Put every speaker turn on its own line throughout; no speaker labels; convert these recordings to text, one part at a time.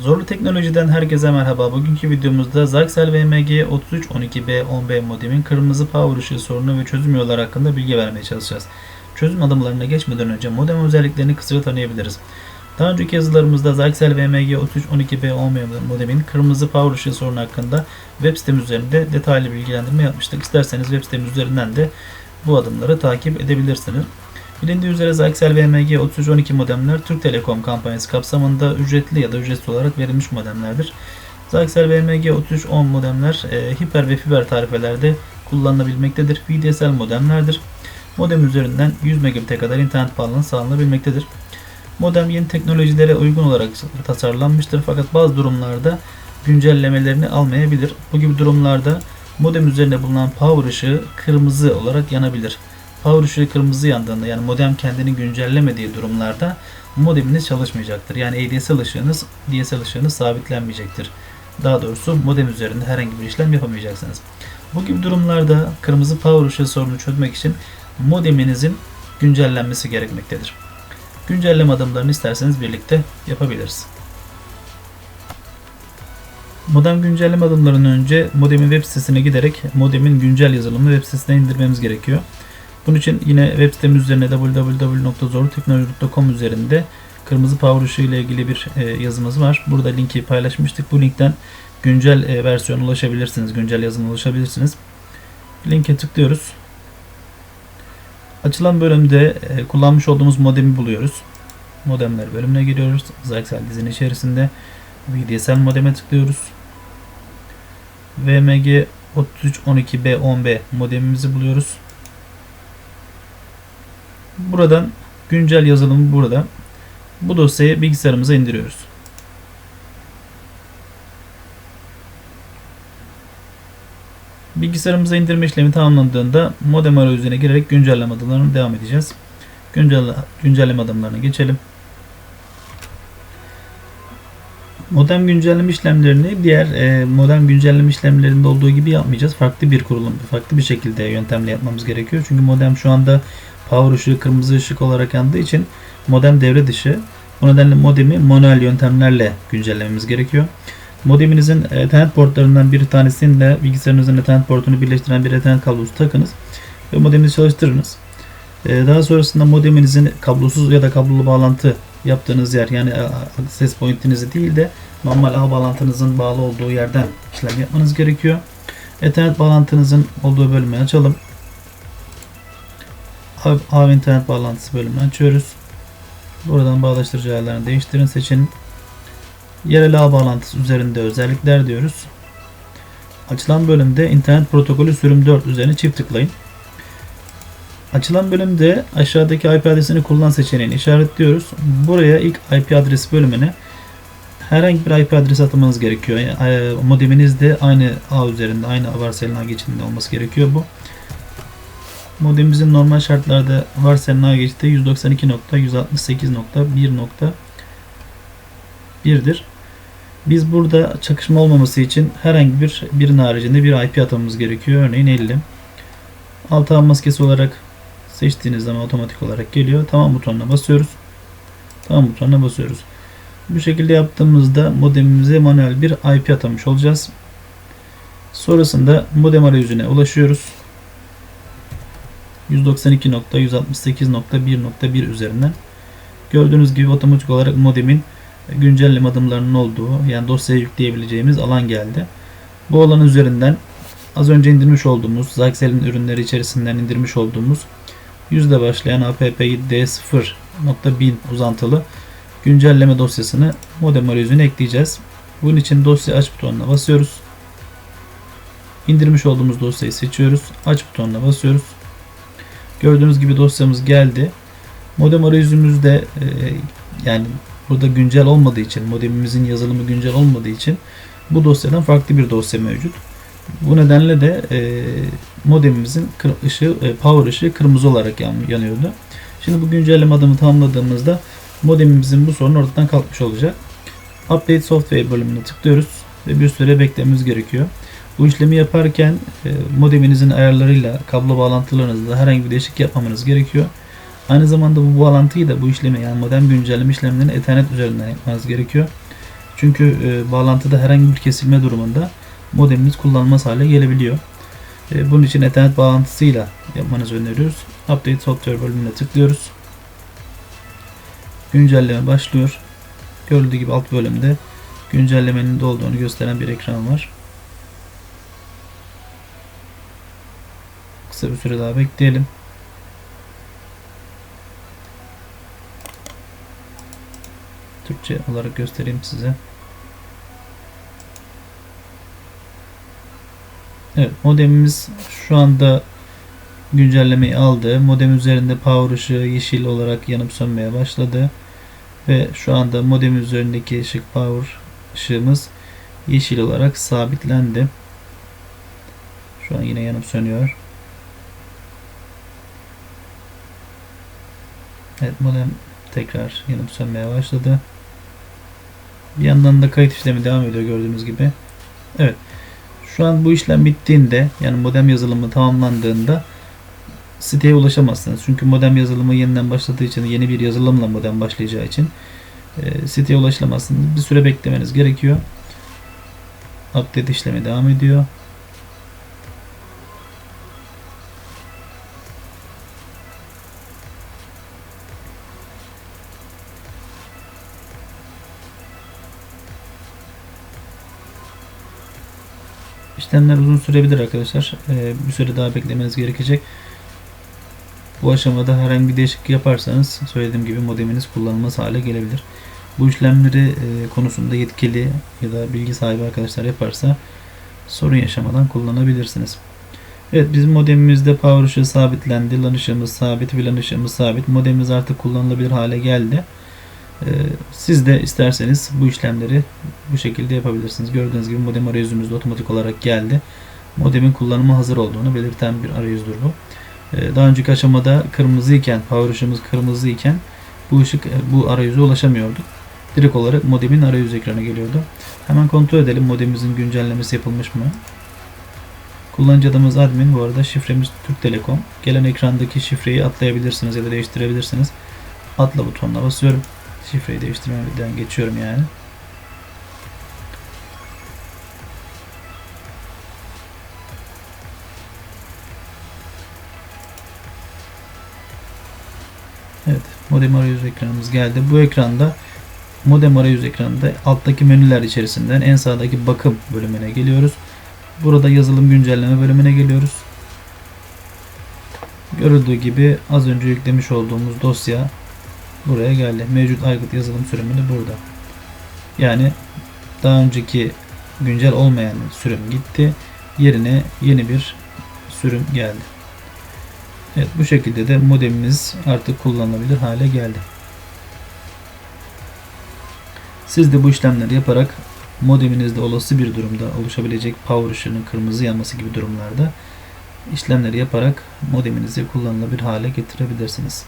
Zorlu Teknoloji'den herkese merhaba. Bugünkü videomuzda Zaxel VMG 3312B10B modemin kırmızı power ışığı sorunu ve çözüm yolları hakkında bilgi vermeye çalışacağız. Çözüm adımlarına geçmeden önce modem özelliklerini kısaca tanıyabiliriz. Daha önceki yazılarımızda Zaxel VMG 3312B10B modemin kırmızı power ışığı sorunu hakkında web sitemiz üzerinde detaylı bilgilendirme yapmıştık. İsterseniz web sitemiz üzerinden de bu adımları takip edebilirsiniz. Bilindiği üzere Zaxel VMG 3312 modemler Türk Telekom kampanyası kapsamında ücretli ya da ücretsiz olarak verilmiş modemlerdir. Zaxel VMG 3310 modemler e, hiper ve fiber tarifelerde kullanılabilmektedir. VDSL modemlerdir. Modem üzerinden 100 megabit'e kadar internet bağlantı sağlanabilmektedir. Modem yeni teknolojilere uygun olarak tasarlanmıştır fakat bazı durumlarda güncellemelerini almayabilir. Bu gibi durumlarda modem üzerinde bulunan power ışığı kırmızı olarak yanabilir. Power ışığı kırmızı yandığında yani modem kendini güncellemediği durumlarda modeminiz çalışmayacaktır. Yani ADSL ışığınız, DSL ışığınız sabitlenmeyecektir. Daha doğrusu modem üzerinde herhangi bir işlem yapamayacaksınız. Bu gibi durumlarda kırmızı power ışığı sorunu çözmek için modeminizin güncellenmesi gerekmektedir. Güncelleme adımlarını isterseniz birlikte yapabiliriz. Modem güncelleme adımlarından önce modemin web sitesine giderek modemin güncel yazılımını web sitesine indirmemiz gerekiyor. Bunun için yine web sitemiz üzerine www.zorluteknoloji.com üzerinde kırmızı power ışığı ile ilgili bir e, yazımız var. Burada linki paylaşmıştık. Bu linkten güncel e, versiyona ulaşabilirsiniz. Güncel yazılıma ulaşabilirsiniz. Linke tıklıyoruz. Açılan bölümde e, kullanmış olduğumuz modemi buluyoruz. Modemler bölümüne giriyoruz. Zaxel dizinin içerisinde VDSL modeme tıklıyoruz. VMG 3312B10B modemimizi buluyoruz. Buradan güncel yazılımı burada. Bu dosyayı bilgisayarımıza indiriyoruz. Bilgisayarımıza indirme işlemi tamamlandığında modem arayüzüne girerek güncelleme adımlarına devam edeceğiz. Güncel, güncelleme adımlarına geçelim. Modem güncelleme işlemlerini diğer e, modem güncelleme işlemlerinde olduğu gibi yapmayacağız. Farklı bir kurulum, farklı bir şekilde yöntemle yapmamız gerekiyor. Çünkü modem şu anda power ışığı kırmızı ışık olarak yandığı için modem devre dışı. Bu nedenle modemi manuel yöntemlerle güncellememiz gerekiyor. Modeminizin Ethernet portlarından bir tanesinde bilgisayarınızın Ethernet portunu birleştiren bir Ethernet kablosu takınız ve modeminizi çalıştırınız. E, daha sonrasında modeminizin kablosuz ya da kablolu bağlantı yaptığınız yer yani access point'inizi değil de normal ağ bağlantınızın bağlı olduğu yerden işlem yapmanız gerekiyor. Ethernet bağlantınızın olduğu bölümü açalım. Ağ internet bağlantısı bölümünü açıyoruz. Buradan bağdaştırıcı ayarlarını değiştirin seçin. Yerel ağ bağlantısı üzerinde özellikler diyoruz. Açılan bölümde internet protokolü sürüm 4 üzerine çift tıklayın. Açılan bölümde aşağıdaki IP adresini kullan seçeneğini işaretliyoruz. Buraya ilk IP adresi bölümüne herhangi bir IP adresi atamanız gerekiyor. Yani modeminiz de aynı ağ üzerinde, aynı varsayılan ağ geçidinde olması gerekiyor bu. Modemimizin normal şartlarda varsayılan ağ geçidi 192.168.1.1'dir. Biz burada çakışma olmaması için herhangi bir birin haricinde bir IP atamamız gerekiyor. Örneğin 50. Alt ağ maskesi olarak seçtiğiniz zaman otomatik olarak geliyor. Tamam butonuna basıyoruz. Tamam butonuna basıyoruz. Bu şekilde yaptığımızda modemimize manuel bir IP atamış olacağız. Sonrasında modem arayüzüne ulaşıyoruz. 192.168.1.1 üzerinden. Gördüğünüz gibi otomatik olarak modemin güncelleme adımlarının olduğu yani dosyaya yükleyebileceğimiz alan geldi. Bu alan üzerinden az önce indirmiş olduğumuz Zaxel'in ürünleri içerisinden indirmiş olduğumuz yüzde başlayan app.d0.bin uzantılı güncelleme dosyasını modem arayüzüne ekleyeceğiz. Bunun için dosya aç butonuna basıyoruz. İndirmiş olduğumuz dosyayı seçiyoruz. Aç butonuna basıyoruz. Gördüğünüz gibi dosyamız geldi. Modem arayüzümüzde e, yani burada güncel olmadığı için modemimizin yazılımı güncel olmadığı için bu dosyadan farklı bir dosya mevcut. Bu nedenle de e, modemimizin ışığı, e, power ışığı kırmızı olarak yan, yanıyordu. Şimdi bu güncelleme adımı tamamladığımızda modemimizin bu sorunu ortadan kalkmış olacak. Update Software bölümüne tıklıyoruz ve bir süre beklememiz gerekiyor. Bu işlemi yaparken e, modeminizin ayarlarıyla kablo bağlantılarınızda herhangi bir değişiklik yapmamanız gerekiyor. Aynı zamanda bu bağlantıyı da bu işlemi yani modem güncelleme işlemlerini Ethernet üzerinden yapmanız gerekiyor. Çünkü e, bağlantıda herhangi bir kesilme durumunda modemimiz kullanılmaz hale gelebiliyor. E, bunun için Ethernet bağlantısıyla yapmanızı öneriyoruz. Update Software bölümüne tıklıyoruz. Güncelleme başlıyor. Görüldüğü gibi alt bölümde güncellemenin de olduğunu gösteren bir ekran var. Kısa bir süre daha bekleyelim. Türkçe olarak göstereyim size. Evet modemimiz şu anda güncellemeyi aldı. Modem üzerinde power ışığı yeşil olarak yanıp sönmeye başladı. Ve şu anda modem üzerindeki ışık power ışığımız yeşil olarak sabitlendi. Şu an yine yanıp sönüyor. Evet modem tekrar yanıp sönmeye başladı. Bir yandan da kayıt işlemi devam ediyor gördüğünüz gibi. Evet. Şu an bu işlem bittiğinde yani modem yazılımı tamamlandığında siteye ulaşamazsınız. Çünkü modem yazılımı yeniden başladığı için yeni bir yazılımla modem başlayacağı için e, siteye ulaşamazsınız. Bir süre beklemeniz gerekiyor. Update işlemi devam ediyor. İşlemler uzun sürebilir arkadaşlar. Ee, bir süre daha beklemeniz gerekecek. Bu aşamada herhangi bir değişiklik yaparsanız söylediğim gibi modeminiz kullanılmaz hale gelebilir. Bu işlemleri e, konusunda yetkili ya da bilgi sahibi arkadaşlar yaparsa sorun yaşamadan kullanabilirsiniz. Evet bizim modemimizde power ışığı sabitlendi. LAN ışığımız sabit, VLAN ışığımız sabit. Modemimiz artık kullanılabilir hale geldi. Ee, siz de isterseniz bu işlemleri bu şekilde yapabilirsiniz. Gördüğünüz gibi modem arayüzümüz de otomatik olarak geldi. Modemin kullanıma hazır olduğunu belirten bir arayüzdür bu. Ee, daha önceki aşamada kırmızı iken, power ışığımız kırmızı iken bu ışık bu arayüze ulaşamıyorduk. Direkt olarak modemin arayüz ekranı geliyordu. Hemen kontrol edelim modemimizin güncellemesi yapılmış mı? Kullanıcı adımız admin. Bu arada şifremiz Türk Telekom. Gelen ekrandaki şifreyi atlayabilirsiniz ya da değiştirebilirsiniz. Atla butonuna basıyorum. Şifreyi değiştirmeden geçiyorum yani. Evet, modem arayüz ekranımız geldi. Bu ekranda modem arayüz ekranında alttaki menüler içerisinden en sağdaki bakım bölümüne geliyoruz. Burada yazılım güncelleme bölümüne geliyoruz. Görüldüğü gibi az önce yüklemiş olduğumuz dosya buraya geldi. Mevcut aygıt yazılım sürümünü burada. Yani daha önceki güncel olmayan sürüm gitti. Yerine yeni bir sürüm geldi. Evet bu şekilde de modemimiz artık kullanılabilir hale geldi. Siz de bu işlemleri yaparak modeminizde olası bir durumda oluşabilecek power ışığının kırmızı yanması gibi durumlarda işlemleri yaparak modeminizi kullanılabilir hale getirebilirsiniz.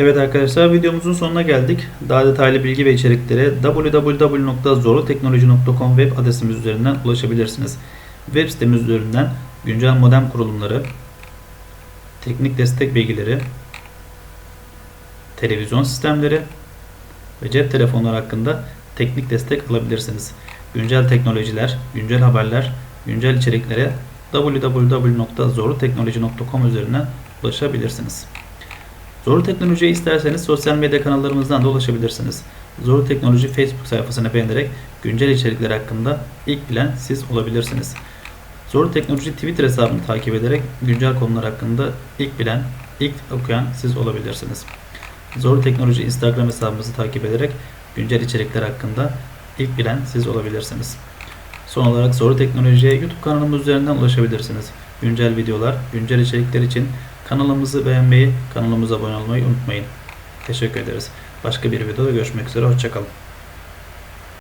Evet arkadaşlar videomuzun sonuna geldik. Daha detaylı bilgi ve içeriklere www.zorluteknoloji.com web adresimiz üzerinden ulaşabilirsiniz. Web sitemiz üzerinden güncel modem kurulumları, teknik destek bilgileri, televizyon sistemleri ve cep telefonları hakkında teknik destek alabilirsiniz. Güncel teknolojiler, güncel haberler, güncel içeriklere www.zorluteknoloji.com üzerinden ulaşabilirsiniz. Zorlu Teknoloji'ye isterseniz sosyal medya kanallarımızdan da ulaşabilirsiniz. Zorlu Teknoloji Facebook sayfasını beğenerek güncel içerikler hakkında ilk bilen siz olabilirsiniz. Zorlu Teknoloji Twitter hesabını takip ederek güncel konular hakkında ilk bilen, ilk okuyan siz olabilirsiniz. Zorlu Teknoloji Instagram hesabımızı takip ederek güncel içerikler hakkında ilk bilen siz olabilirsiniz. Son olarak Zorlu Teknoloji'ye YouTube kanalımız üzerinden ulaşabilirsiniz. Güncel videolar, güncel içerikler için kanalımızı beğenmeyi, kanalımıza abone olmayı unutmayın. Teşekkür ederiz. Başka bir videoda görüşmek üzere. Hoşçakalın.